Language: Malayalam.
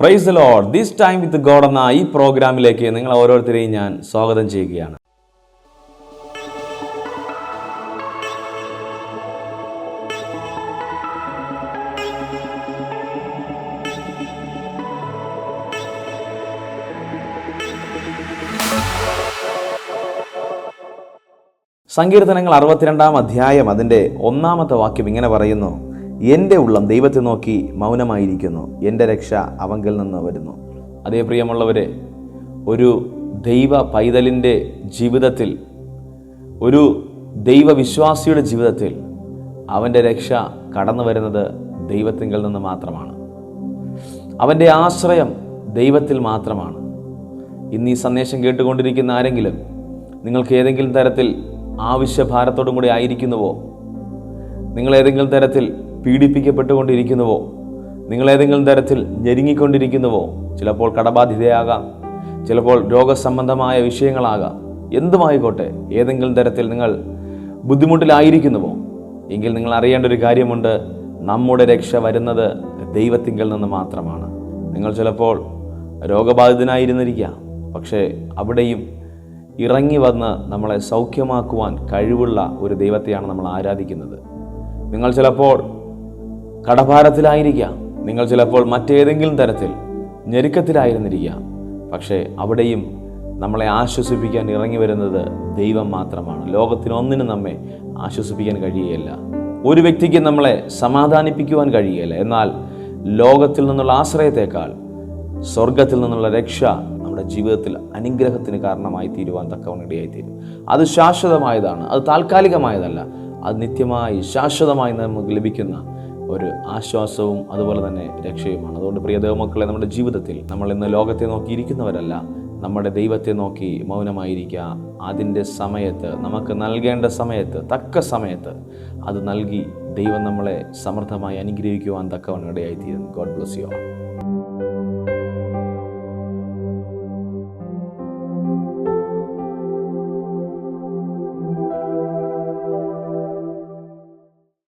Praise lord this time with God എന്ന ഈ പ്രോഗ്രാമിലേക്ക് നിങ്ങൾ ഓരോരുത്തരെയും ഞാൻ സ്വാഗതം ചെയ്യുകയാണ്. സങ്കീർത്തനങ്ങൾ അറുപത്തിരണ്ടാം അധ്യായം അതിന്റെ ഒന്നാമത്തെ വാക്യം ഇങ്ങനെ പറയുന്നു. എന്റെ ഉള്ളം ദൈവത്തെ നോക്കി മൗനമായിരിക്കുന്നു. എന്റെ രക്ഷ അവങ്കിൽ നിന്ന് വരുന്നു. അതേ പ്രിയമുള്ളവരെ ഒരു ദൈവ പൈതലിന്റെ ജീവിതത്തിൽ ഒരു ദൈവവിശ്വാസിയുടെ ജീവിതത്തിൽ അവന്റെ രക്ഷ കടന്നു വരുന്നത് ദൈവത്തിങ്കിൽ നിന്ന് മാത്രമാണ്. അവന്റെ ആശ്രയം ദൈവത്തിൽ മാത്രമാണ്. ഇന്ന് ഈ സന്ദേശം കേട്ടുകൊണ്ടിരിക്കുന്ന ആരെങ്കിലും നിങ്ങൾക്ക് ഏതെങ്കിലും തരത്തിൽ ആവശ്യഭാരത്തോടും കൂടി ആയിരിക്കുന്നുവോ? നിങ്ങൾ ഏതെങ്കിലും തരത്തിൽ പീഡിപ്പിക്കപ്പെട്ടുകൊണ്ടിരിക്കുന്നുവോ? നിങ്ങൾ ഏതെങ്കിലും തരത്തിൽ ഞെരുങ്ങിക്കൊണ്ടിരിക്കുന്നുവോ? ചിലപ്പോൾ കടബാധിതയാകാം ചിലപ്പോൾ രോഗസംബന്ധമായ വിഷയങ്ങളാകാം. എന്തുമായിക്കോട്ടെ ഏതെങ്കിലും തരത്തിൽ നിങ്ങൾ ബുദ്ധിമുട്ടിലായിരിക്കുന്നുവോ? എങ്കിൽ നിങ്ങൾ അറിയേണ്ട ഒരു കാര്യമുണ്ട്. നമ്മുടെ രക്ഷ വരുന്നത് ദൈവത്തിങ്കിൽ നിന്ന് മാത്രമാണ്. നിങ്ങൾ ചിലപ്പോൾ രോഗബാധിതനായിരുന്നിരിക്കാം. പക്ഷേ അവിടെയും ഇറങ്ങി വന്ന് നമ്മളെ സൗഖ്യമാക്കുവാൻ കഴിവുള്ള ഒരു ദൈവത്തെയാണ് നമ്മൾ ആരാധിക്കുന്നത്. നിങ്ങൾ ചിലപ്പോൾ കടഭാരത്തിലായിരിക്കാം നിങ്ങൾ ചിലപ്പോൾ മറ്റേതെങ്കിലും തരത്തിൽ ഞെരുക്കത്തിലായിരുന്നിരിക്കാം പക്ഷേ അവിടെയും നമ്മളെ ആശ്വസിപ്പിക്കാൻ ഇറങ്ങി വരുന്നത് ദൈവം മാത്രമാണ്. ലോകത്തിനൊന്നിനും നമ്മെ ആശ്വസിപ്പിക്കാൻ കഴിയുകയില്ല. ഒരു വ്യക്തിക്ക് നമ്മളെ സമാധാനിപ്പിക്കുവാൻ കഴിയുകയില്ല. എന്നാൽ ലോകത്തിൽ നിന്നുള്ള ആശ്രയത്തെക്കാൾ സ്വർഗത്തിൽ നിന്നുള്ള രക്ഷ നമ്മുടെ ജീവിതത്തിൽ അനുഗ്രഹത്തിന് കാരണമായി തീരുവാൻ തക്കവണ്ണം ഇടയായിത്തീരും. അത് ശാശ്വതമായതാണ്. അത് താൽക്കാലികമായതല്ല. അത് നിത്യമായി ശാശ്വതമായി നമുക്ക് ലഭിക്കുന്ന ഒരു ആശ്വാസവും അതുപോലെ തന്നെ രക്ഷയുമാണ്. അതുകൊണ്ട് പ്രിയ ദൈവമക്കളെ നമ്മുടെ ജീവിതത്തിൽ നമ്മൾ ഇന്ന് ലോകത്തെ നോക്കിയിരിക്കുന്നവരല്ല നമ്മുടെ ദൈവത്തെ നോക്കി മൗനമായിരിക്കുക. അതിന്റെ സമയത്ത് നമുക്ക് നൽകേണ്ട സമയത്ത് തക്ക സമയത്ത് അത് നൽകി ദൈവം നമ്മളെ സമൃദ്ധമായി അനുഗ്രഹിക്കുവാൻ തക്കവണ്ണം ഇടയായിത്തീരുന്നു ഗോഡ് ബ്ലസ് യു